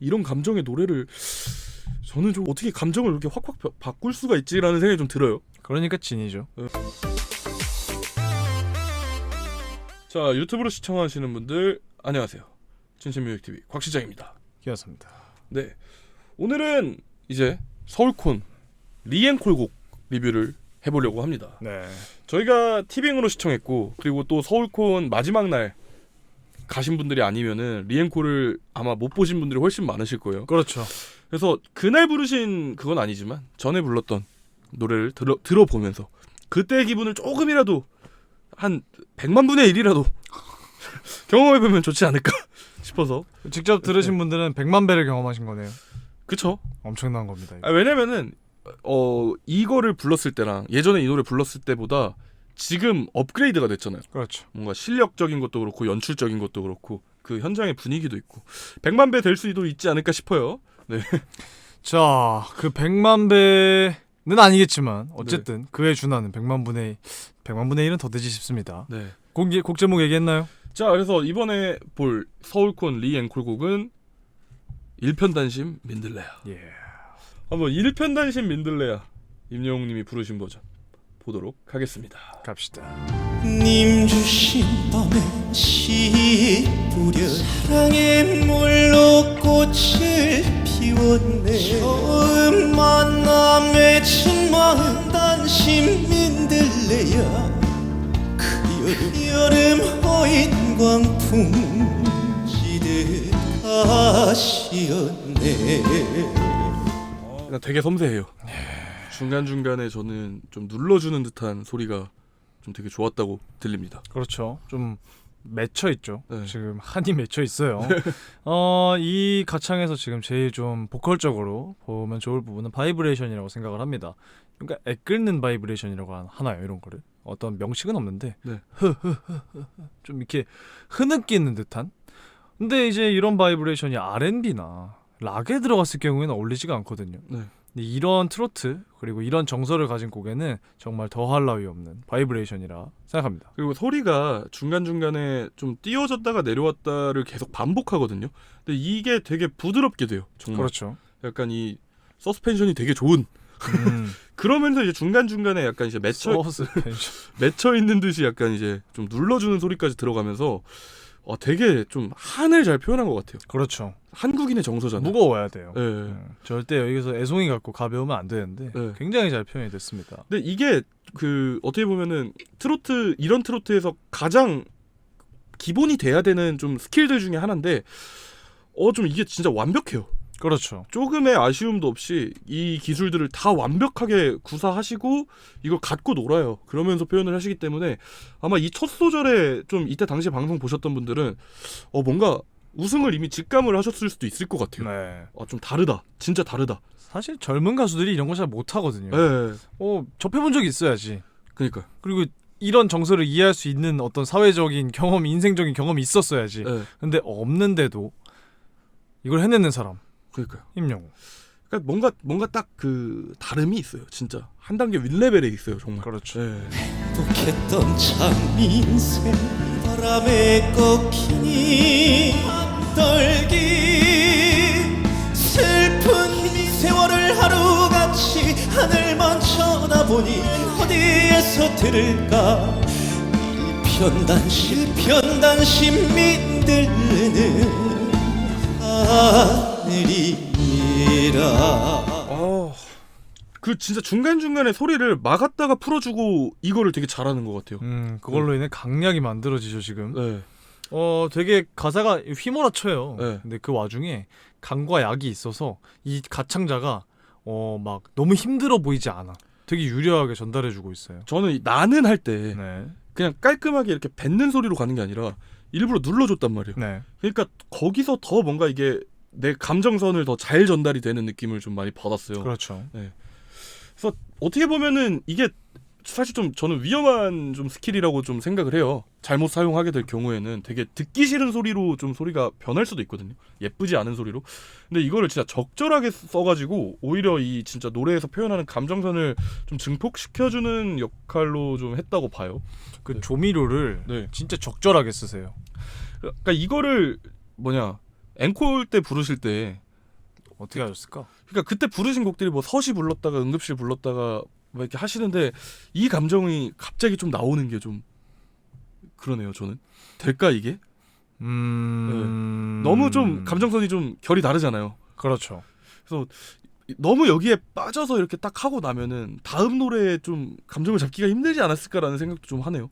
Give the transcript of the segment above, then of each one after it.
이런 감정의 노래를 저는 좀 어떻게 감정을 이렇게 확확 바- 바꿀 수가 있지라는 생각이 좀 들어요. 그러니까 진이죠. 자 유튜브로 시청하시는 분들 안녕하세요. 진심뮤직 TV 곽 시장입니다. 기였습니다. 네 오늘은 이제 서울콘 리앤콜곡 리뷰를 해보려고 합니다. 네. 저희가 티빙으로 시청했고 그리고 또 서울콘 마지막 날 가신 분들이 아니면은 리앤콜을 아마 못 보신 분들이 훨씬 많으실 거예요. 그렇죠. 그래서 그날 부르신 그건 아니지만 전에 불렀던 노래를 들어 들어보면서 그때의 기분을 조금이라도 한 100만 분의 1이라도 경험해 보면 좋지 않을까 싶어서 직접 들으신 분들은 100만 배를 경험하신 거네요. 그쵸? 엄청난 겁니다. 이거. 아, 왜냐면은 어 이거를 불렀을 때랑 예전에 이 노래 불렀을 때보다 지금 업그레이드가 됐잖아요. 그렇죠. 뭔가 실력적인 것도 그렇고 연출적인 것도 그렇고 그 현장의 분위기도 있고 100만 배 될 수도 있지 않을까 싶어요. 자, 그 100만 배는 아니겠지만 어쨌든 그에 준하는 100만 분의 100만 분의 1은 더 되지 싶습니다. 네. 곡, 곡 제목 얘기했나요? 자 그래서 이번에 볼 서울콘 리 앵콜곡은 일편단심 민들레야 예. 한번 일편단심 민들레야 임영웅님이 부르신 버전 보도록 하겠습니다. 갑시다. 님 주신 밤에 씨 뿌려 사랑의 물로 꽃을 피웠네. 처음 만나 맺힌 마음 단심 민들레야. 그 여름, 여름 허인 광풍 가시었네. 그냥 되게 섬세해요 중간 중간에 저는 좀 눌러주는 듯한 소리가 좀 되게 좋았다고 들립니다 그렇죠. 좀 맺혀 있죠. 네. 지금 한이 맺혀 있어요. 어, 이 가창에서 지금 제일 좀 보컬적으로 보면 좋을 부분은 바이브레이션이라고 생각을 합니다. 그러니까 애 끓는 바이브레이션이라고 한- 하나요, 이런 거를. 어떤 명칭은 없는데 네. 좀 이렇게 흐느끼는 듯한. 근데 이제 이런 바이브레이션이 R&B나 락에 들어갔을 경우에는 어울리지가 않거든요. 네. 이런 트로트 그리고 이런 정서를 가진 곡에는 정말 더할 나위 없는 바이브레이션이라 생각합니다. 그리고 소리가 중간중간에 좀 띄어졌다가 내려왔다를 계속 반복하거든요 근데 이게 되게 부드럽게 돼요 정말 그렇죠. 약간 이 서스펜션이 되게 좋은 음. 그러면서 이제 중간 중간에 약간 이제 맺혀 서스펜션. 맺혀 있는 듯이 약간 이제 좀 눌러주는 소리까지 들어가면서 어, 되게 좀 한을 잘 표현한 것 같아요. 그렇죠. 한국인의 정서잖아요. 무거워야 돼요. 예. 음, 절대 여기서 애송이 갖고 가벼우면 안 되는데 네. 굉장히 잘 표현이 됐습니다. 근데 이게 그 어떻게 보면은 트로트 이런 트로트에서 가장 기본이 돼야 되는 좀 스킬들 중에 하나인데 어 좀 이게 진짜 완벽해요. 그렇죠. 조금의 아쉬움도 없이 이 기술들을 다 완벽하게 구사하시고 이걸 갖고 놀아요. 그러면서 표현을 하시기 때문에 아마 이 첫 소절에 좀 이때 당시 방송 보셨던 분들은 어 뭔가 우승을 이미 직감을 하셨을 수도 있을 것 같아요. 네. 어, 좀 다르다. 진짜 다르다. 사실 젊은 가수들이 이런 거 잘 못하거든요. 예. 어 접해본 적이 있어야지. 그러니까. 그리고 이런 정서를 이해할 수 있는 어떤 사회적인 경험, 인생적인 경험이 있었어야지. 예. 근데 없는데도 이걸 해내는 사람 그러니까요. 임영웅. 그러니까 뭔가 뭔가 딱 그 다름이 있어요. 진짜 한 단계 윗 레벨에 있어요. 정말. 그렇죠. 예. 행복했던 참 인생 바람에 꺾이니 떨기 슬픈 세월을 하루같이 하늘만 쳐다보니 어디에서 들을까 일편단심 일편단심 민들레는 하늘이라 아, 그 진짜 중간 중간에 소리를 막았다가 풀어주고 이거를 되게 잘하는 것 같아요. 음 그걸로 인해 강약이 만들어지죠 지금. 네. 어 되게 가사가 휘몰아쳐요. 네. 근데 그 와중에 강과 약이 있어서 이 가창자가 어 막 너무 힘들어 보이지 않아. 되게 유려하게 전달해주고 있어요. 저는 이 나는 할 때 네. 그냥 깔끔하게 이렇게 뱉는 소리로 가는 게 아니라 일부러 눌러줬단 말이에요. 네. 그러니까 거기서 더 뭔가 이게 내 감정선을 더 잘 전달이 되는 느낌을 좀 많이 받았어요. 그렇죠. 그래서 어떻게 보면은 이게 사실 좀 저는 위험한 좀 스킬이라고 좀 생각을 해요. 잘못 사용하게 될 경우에는 되게 듣기 싫은 소리로 좀 소리가 변할 수도 있거든요. 예쁘지 않은 소리로. 근데 이거를 진짜 적절하게 써가지고 오히려 이 진짜 노래에서 표현하는 감정선을 좀 증폭시켜주는 역할로 좀 했다고 봐요. 그 네. 조미료를 네. 진짜 적절하게 쓰세요. 그러니까 이거를 뭐냐 앵콜 때 부르실 때 어떻게 하셨을까? 그러니까 그때 부르신 곡들이 뭐 서시 불렀다가 응급실 불렀다가 뭐 이렇게 하시는데 이 감정이 갑자기 좀 나오는 게 좀 그러네요. 저는 될까 이게 음... 너무 좀 감정선이 좀 결이 다르잖아요. 그렇죠. 그래서 너무 여기에 빠져서 이렇게 딱 하고 나면은 다음 노래에 좀 감정을 잡기가 힘들지 않았을까라는 생각도 좀 하네요.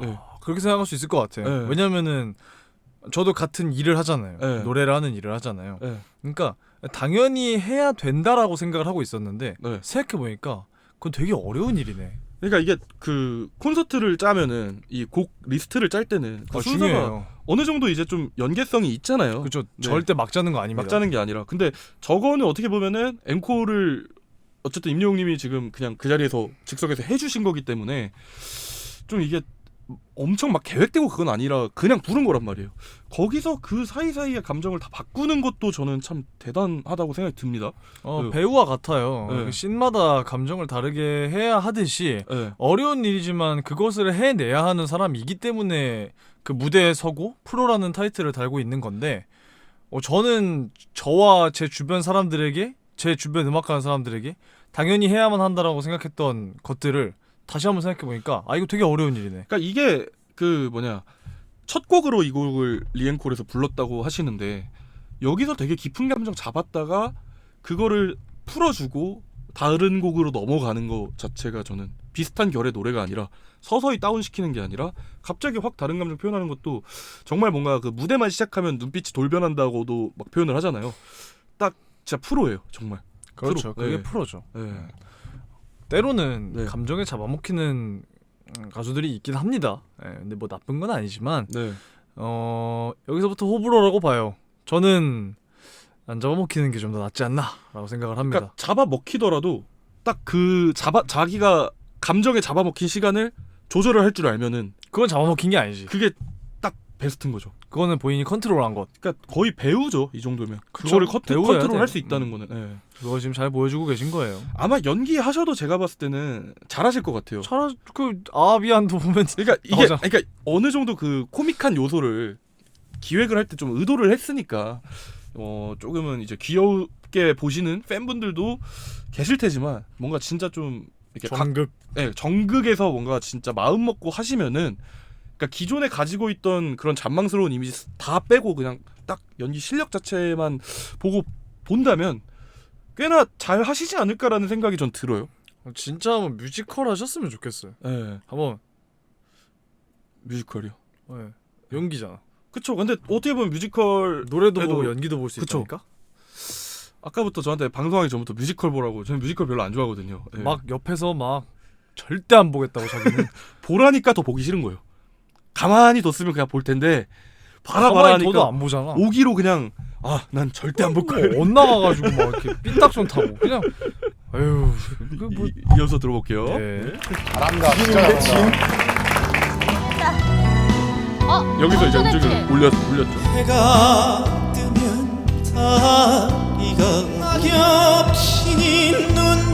네. 그렇게 생각할 수 있을 것 같아요. 네. 왜냐면은 저도 같은 일을 하잖아요. 네. 노래를 하는 일을 하잖아요. 네. 그러니까 당연히 해야 된다라고 생각을 하고 있었는데 네. 생각해 보니까 그건 되게 어려운 일이네. 그러니까 이게 그 콘서트를 짜면은 이 곡 리스트를 짤 때는 그 아, 순서가 중요해요. 어느 정도 이제 좀 연계성이 있잖아요. 그렇죠. 네. 절대 막 짜는 거 아닙니다. 막 짜는 게 아니라 근데 저거는 어떻게 보면은 앵콜을 어쨌든 임영웅님이 지금 그냥 그 자리에서 즉석에서 해주신 거기 때문에 좀 이게 엄청 막 계획되고 그건 아니라 그냥 부른 거란 말이에요. 거기서 그 사이사이의 감정을 다 바꾸는 것도 저는 참 대단하다고 생각이 듭니다. 어, 네. 배우와 같아요. 네. 그 씬마다 감정을 다르게 해야 하듯이 네. 어려운 일이지만 그것을 해내야 하는 사람이기 때문에 그 무대에 서고 프로라는 타이틀을 달고 있는 건데 어, 저는 저와 제 주변 사람들에게 제 주변 음악하는 사람들에게 당연히 해야만 한다라고 생각했던 것들을 다시 한번 생각해 보니까 아 이거 되게 어려운 일이네. 그러니까 이게 그 뭐냐 첫 곡으로 이 곡을 리앵콜에서 불렀다고 하시는데 여기서 되게 깊은 감정 잡았다가 그거를 풀어주고 다른 곡으로 넘어가는 거 자체가 저는 비슷한 결의 노래가 아니라 서서히 다운시키는 게 아니라 갑자기 확 다른 감정 표현하는 것도 정말 뭔가 그 무대만 시작하면 눈빛이 돌변한다고도 막 표현을 하잖아요. 딱 진짜 프로예요, 정말. 그렇죠. 프로. 그게 네. 프로죠. 네. 때로는 네. 감정에 잡아먹히는 음, 가수들이 있긴 합니다. 예, 근데 뭐 나쁜 건 아니지만 네. 어 여기서부터 호불호라고 봐요. 저는 안 잡아먹히는 게 좀 더 낫지 않나라고 생각을 합니다. 그러니까 잡아 먹히더라도 딱 그 잡아 자기가 감정에 잡아 먹힌 시간을 조절을 할 줄 알면은 그건 잡아먹힌 게 아니지. 그게 딱 베스트인 거죠. 그거는 본인이 컨트롤한 것. 그러니까 거의 배우죠 이 정도면. 그거를 컨트, 배우여야 컨트롤 할 돼요. 수 있다는 음. 거는. 예. 그거 지금 잘 보여주고 계신 거예요. 아마 연기하셔도 제가 봤을 때는 잘하실 것 같아요. 차라 그 아비안도 보면 그러니까 이게 나오잖아. 그러니까 어느 정도 그 코믹한 요소를 기획을 할 때 좀 의도를 했으니까 어 조금은 이제 귀엽게 보시는 팬분들도 계실 테지만 뭔가 진짜 좀 이렇게 각- 정극. 네, 정극에서 뭔가 진짜 마음 먹고 하시면은 그러니까 기존에 가지고 있던 그런 잔망스러운 이미지 다 빼고 그냥 딱 연기 실력 자체만 보고 본다면 꽤나 잘 하시지 않을까라는 생각이 전 들어요. 진짜 한번 뮤지컬 하셨으면 좋겠어요. 예. 한번 뮤지컬이요. 예. 연기잖아. 그쵸. 근데 어떻게 보면 뮤지컬 노래도 보고 연기도 볼수 그쵸. 있다니까. 아까부터 저한테 방송하기 전부터 뮤지컬 보라고 저는 뮤지컬 별로 안 좋아하거든요. 예. 막 옆에서 막 절대 안 보겠다고 자기는 보라니까 더 보기 싫은 거예요. 가만히 뒀으면 그냥 볼 텐데 봐라 봐라 가만히 둬도 하니까 안 보잖아. 오기로 그냥 아 난 절대 안 볼 거야. 뭐 엇나가가지고 막 이렇게 삐딱선 타고 그냥 아유 그 뭐. 이, 이어서 들어볼게요. 네. 잘한다. 진짜 잘한다. 어? 여기서 이제. 음정을 올렸 올렸죠. 해가 뜨면 다리가 겹치는 눈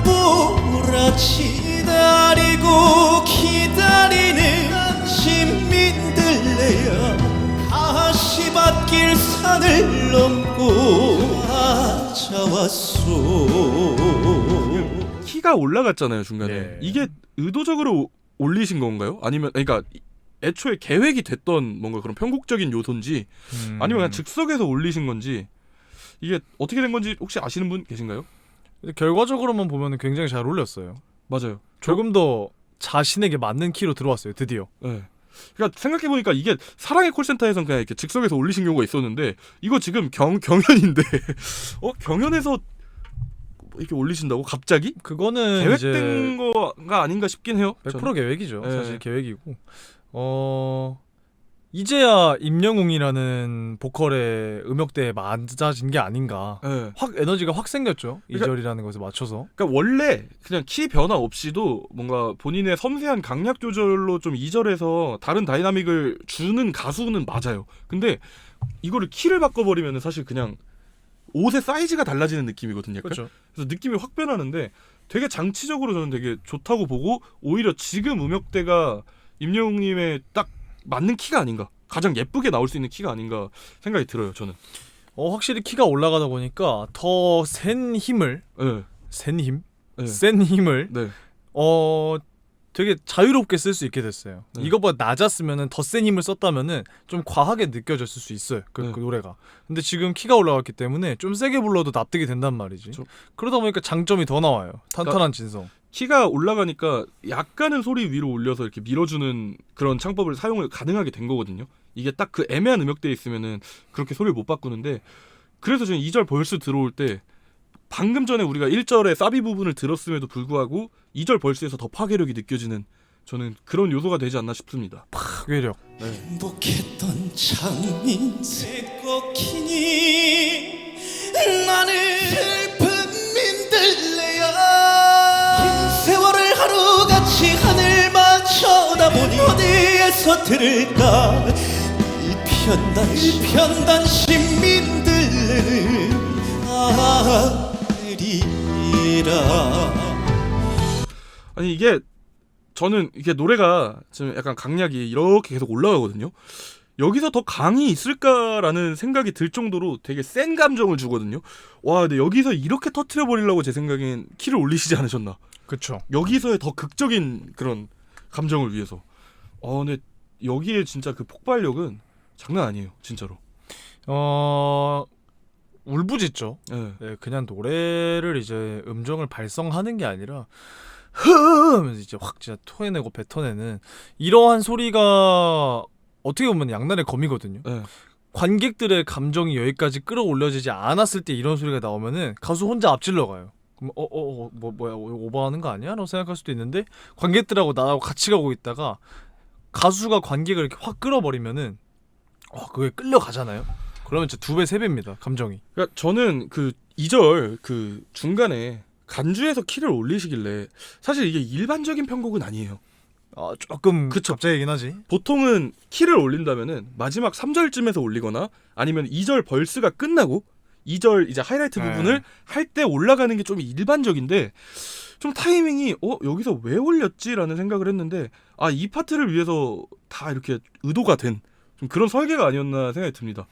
산을 넘고 찾아왔소 키가 올라갔잖아요 중간에. 예. 이게 의도적으로 올리신 건가요? 아니면 그러니까 애초에 계획이 됐던 뭔가 그런 편곡적인 요소인지 음. 아니면 그냥 즉석에서 올리신 건지 이게 어떻게 된 건지 혹시 아시는 분 계신가요? 결과적으로만 보면 굉장히 잘 올렸어요. 맞아요. 조금 더 자신에게 맞는 키로 들어왔어요. 드디어. 네. 그러니까 생각해 보니까 이게 사랑의 콜센터에선 그냥 이렇게 즉석에서 올리신 경우가 있었는데 이거 지금 경 경연인데 어 경연에서 이렇게 올리신다고 갑자기 그거는 계획된 거가 아닌가 싶긴 해요. 100% 저는. 계획이죠. 네. 사실 계획이고. 어 이제야 임영웅이라는 보컬의 음역대에 맞아진 게 아닌가. 네. 확 에너지가 확 생겼죠. 그러니까- 2절이라는 것에 맞춰서. 그러니까 원래 그냥 키 변화 없이도 뭔가 본인의 섬세한 강약 조절로 좀 이절해서 다른 다이나믹을 주는 가수는 맞아요. 근데 이거를 키를 바꿔버리면 사실 그냥 옷의 사이즈가 달라지는 느낌이거든요. 약간. 그렇죠. 그래서 느낌이 확 변하는데 되게 장치적으로 저는 되게 좋다고 보고 오히려 지금 음역대가 임영웅님의 딱 맞는 키가 아닌가 가장 예쁘게 나올 수 있는 키가 아닌가 생각이 들어요 저는 어, 확실히 키가 올라가다 보니까 더 센 힘을 네. 센 힘? 네. 센 힘을 네. 어 되게 자유롭게 쓸 수 있게 됐어요. 네. 이것보다 낮았으면은 더 센 힘을 썼다면은 좀 과하게 느껴졌을 수 있어요. 그, 네. 그 노래가. 근데 지금 키가 올라갔기 때문에 좀 세게 불러도 납득이 된단 말이지. 저- 그러다 보니까 장점이 더 나와요. 탄탄한 진성. 키가 올라가니까 약간은 소리 위로 올려서 이렇게 밀어주는 그런 창법을 사용을 가능하게 된 거거든요. 이게 딱 그 애매한 음역대에 있으면은 그렇게 소리를 못 바꾸는데 그래서 지금 2절 벌스 들어올 때 방금 전에 우리가 1절의 사비 부분을 들었음에도 불구하고 2절 벌스에서 더 파괴력이 느껴지는 저는 그런 요소가 되지 않나 싶습니다. 파괴력. 행복했던 장민세 꺾이니 나는 어디에서 들을까 일편단 일편단심 민들레는 아들이라 아니 이게 저는 이게 노래가 지금 약간 강약이 이렇게 계속 올라가거든요. 여기서 더 강이 있을까라는 생각이 들 정도로 되게 센 감정을 주거든요. 와, 근데 여기서 이렇게 터트려 버리려고 제 생각엔 키를 올리시지 않으셨나. 그쵸. 여기서의 더 극적인 그런 감정을 위해서. 어, 근데 여기에 진짜 그 폭발력은 장난 아니에요, 진짜로. 어 울부짖죠. 예. 네, 그냥 노래를 이제 음정을 발성하는 게 아니라 흐 하면서 이제 확 진짜 토해내고 뱉어내는 이러한 소리가 어떻게 보면 양날의 검이거든요. 예. 관객들의 감정이 여기까지 끌어올려지지 않았을 때 이런 소리가 나오면은 가수 혼자 앞질러 가요. 그럼 어어뭐 뭐야 이거 오버하는 거 아니야? 라고 생각할 수도 있는데 관객들하고 나하고 같이 가고 있다가 가수가 관객을 이렇게 확 끌어버리면은 어 그게 끌려가잖아요. 그러면 진짜 두배 세 배입니다 감정이. 그러니까 저는 그 2절 그 중간에 간주에서 키를 올리시길래 사실 이게 일반적인 편곡은 아니에요. 아 조금 그쵸. 갑자기긴 하지. 보통은 키를 올린다면은 마지막 3절쯤에서 올리거나 아니면 2절 벌스가 끝나고 2절 이제 하이라이트 네. 부분을 할 때 올라가는 게 좀 일반적인데 좀 타이밍이 어 여기서 왜 올렸지라는 생각을 했는데 아 이 파트를 위해서 다 이렇게 의도가 된 좀 그런 설계가 아니었나 생각이 듭니다.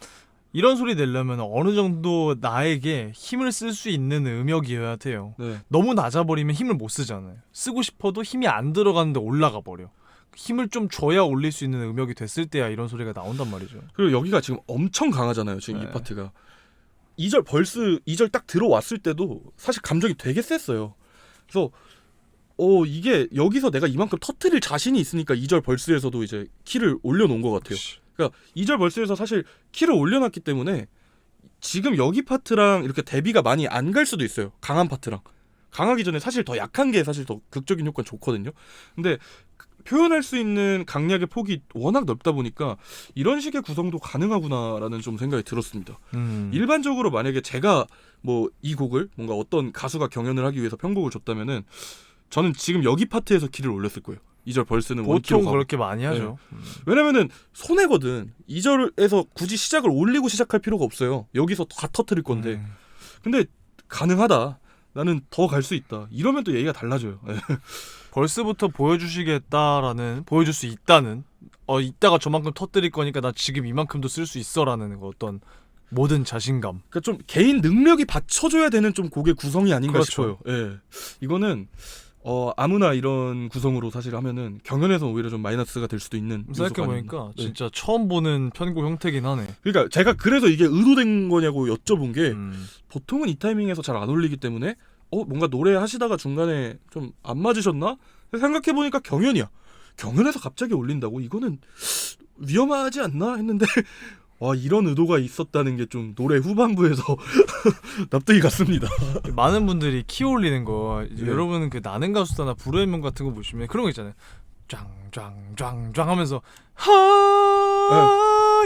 이런 소리 내려면 어느 정도 나에게 힘을 쓸 수 있는 음역이어야 돼요. 네. 너무 낮아버리면 힘을 못 쓰잖아요. 쓰고 싶어도 힘이 안 들어가는데 올라가 버려. 힘을 좀 줘야 올릴 수 있는 음역이 됐을 때야 이런 소리가 나온단 말이죠. 그리고 여기가 지금 엄청 강하잖아요. 지금 이 네. 파트가 2절 벌스 2절 딱 들어왔을 때도 사실 감정이 되게 셌어요. 그래서 어 이게 여기서 내가 이만큼 터트릴 자신이 있으니까 2절 벌스에서도 이제 키를 올려놓은 것 같아요. 그러니까 2절 벌스에서 사실 키를 올려놨기 때문에 지금 여기 파트랑 이렇게 대비가 많이 안 갈 수도 있어요. 강한 파트랑 강하기 전에 사실 더 약한 게 사실 더 극적인 효과는 좋거든요. 근데 그- 표현할 수 있는 강약의 폭이 워낙 넓다 보니까 이런 식의 구성도 가능하구나라는 좀 생각이 들었습니다. 음. 일반적으로 만약에 제가 뭐 이 곡을 뭔가 어떤 가수가 경연을 하기 위해서 편곡을 줬다면은 저는 지금 여기 파트에서 키를 올렸을 거예요. 2절 벌스는 보통. 그렇게 많이 하죠. 음. 왜냐면은 손해거든. 2절에서 굳이 시작을 올리고 시작할 필요가 없어요. 여기서 다 터트릴 건데. 음. 근데 가능하다. 나는 더 갈 수 있다. 이러면 또 얘기가 달라져요. 예. 벌써부터 보여주시겠다라는 보여줄 수 있다는 어 이따가 저만큼 터뜨릴 거니까 나 지금 이만큼도 쓸 수 있어라는 그 어떤 모든 자신감. 그러니까 좀 개인 능력이 받쳐줘야 되는 좀 곡의 구성이 아닌가 그렇죠. 싶어요. 예. 이거는 어 아무나 이런 구성으로 사실 하면은 경연에서 오히려 좀 마이너스가 될 수도 있는 요소가 생각해 아닌가. 보니까 네. 진짜 처음 보는 편곡 형태긴 하네. 그러니까 제가 그래서 이게 의도된 거냐고 여쭤본 게 음. 보통은 이 타이밍에서 잘 안 올리기 때문에 어 뭔가 노래 하시다가 중간에 좀 안 맞으셨나 생각해 보니까 경연이야. 경연에서 갑자기 올린다고 이거는 위험하지 않나 했는데 와 이런 의도가 있었다는 게 좀 노래 후반부에서 납득이 갔습니다. 많은 분들이 키 올리는 거 네. 여러분은 그 나는 가수다나 불후의 명 같은 거 보시면 그런 거 있잖아요. 짱짱짱짱 하면서 하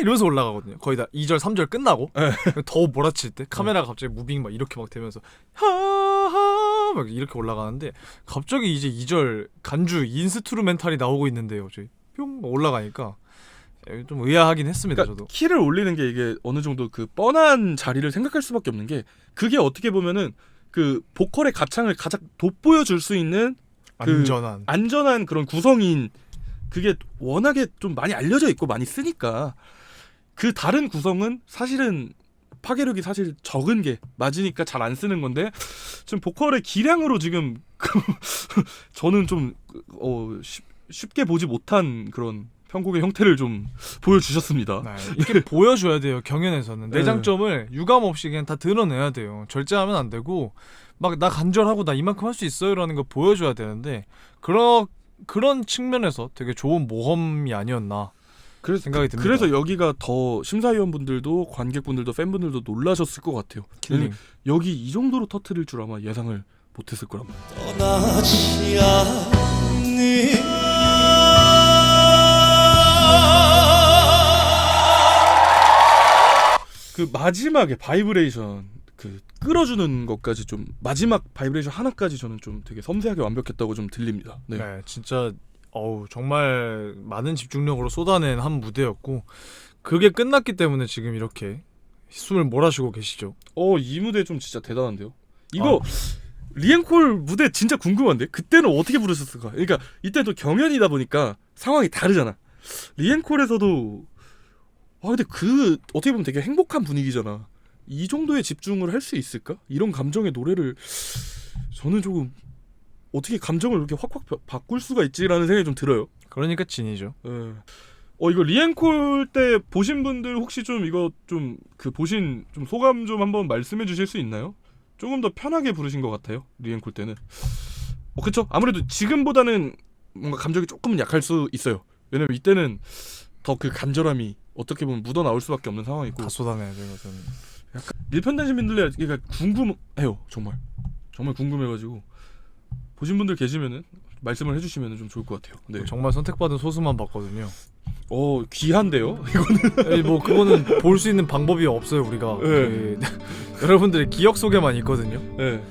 이러면서 올라가거든요. 거의 다 2절 3절 끝나고 네. 더 몰아칠 때 카메라가 갑자기 무빙 막 이렇게 막 되면서 하하막 이렇게 올라가는데 갑자기 이제 2절 간주 인스트루멘탈이 나오고 있는데요. 저희 뿅 올라가니까 좀 의아하긴 했습니다. 그러니까 저도. 키를 올리는 게 이게 어느 정도 그 뻔한 자리를 생각할 수밖에 없는 게 그게 어떻게 보면은 그 보컬의 가창을 가장 돋보여 줄 수 있는 그 안전한 안전한 그런 구성인 그게 워낙에 좀 많이 알려져 있고 많이 쓰니까 그 다른 구성은 사실은 파괴력이 사실 적은 게 맞으니까 잘 안 쓰는 건데 지금 보컬의 기량으로 지금 저는 좀 어, 쉽, 쉽게 보지 못한 그런 편곡의 형태를 좀 보여주셨습니다. 네, 이렇게 보여줘야 돼요 경연에서는 내 네. 장점을 유감 없이 그냥 다 드러내야 돼요 절제하면 안 되고 막 나 간절하고 나 이만큼 할 수 있어요라는 거 보여줘야 되는데 그런 그런 측면에서 되게 좋은 모험이 아니었나 그래서 생각이 듭니다. 그래서 여기가 더 심사위원분들도 관객분들도 팬분들도 놀라셨을 것 같아요. 킬링 여기 이 정도로 터트릴 줄 아마 예상을 못했을 거란 말이에요. 떠나지 않는 그 마지막에 바이브레이션 그 끌어주는 것까지 좀 마지막 바이브레이션 하나까지 저는 좀 되게 섬세하게 완벽했다고 좀 들립니다. 네. 네. 진짜 어우 정말 많은 집중력으로 쏟아낸 한 무대였고 그게 끝났기 때문에 지금 이렇게 숨을 몰아쉬고 계시죠 어, 이 무대 좀 진짜 대단한데요. 이거 리앵콜 무대 진짜 궁금한데 그때는 어떻게 부르셨을까? 그러니까 이때 또 경연이다 보니까 상황이 다르잖아. 리앵콜에서도 아 근데 그 어떻게 보면 되게 행복한 분위기잖아. 이 정도의 집중을 할 수 있을까? 이런 감정의 노래를 저는 조금 어떻게 감정을 이렇게 확확 바- 바꿀 수가 있지라는 생각이 좀 들어요. 그러니까 진이죠 예. 어 이거 리앵콜 때 보신 분들 혹시 좀 이거 좀 그 보신 좀 소감 좀 한번 말씀해 주실 수 있나요? 조금 더 편하게 부르신 것 같아요 리앵콜 때는. 어 그쵸? 아무래도 지금보다는 뭔가 감정이 조금은 약할 수 있어요. 왜냐면 이때는 더 그 간절함이 어떻게 보면 묻어 나올 수밖에 없는 상황이고 다 쏟아내야 되거든 일편단심민들이 그러니까 궁금해요 정말 정말 궁금해가지고 보신 분들 계시면은 말씀을 해주시면 좀 좋을 것 같아요. 네. 정말 선택받은 소수만 봤거든요 어 귀한데요? 에이, 뭐 그거는 볼 수 있는 방법이 없어요 우리가 네. 그, 여러분들의 기억 속에만 있거든요 네.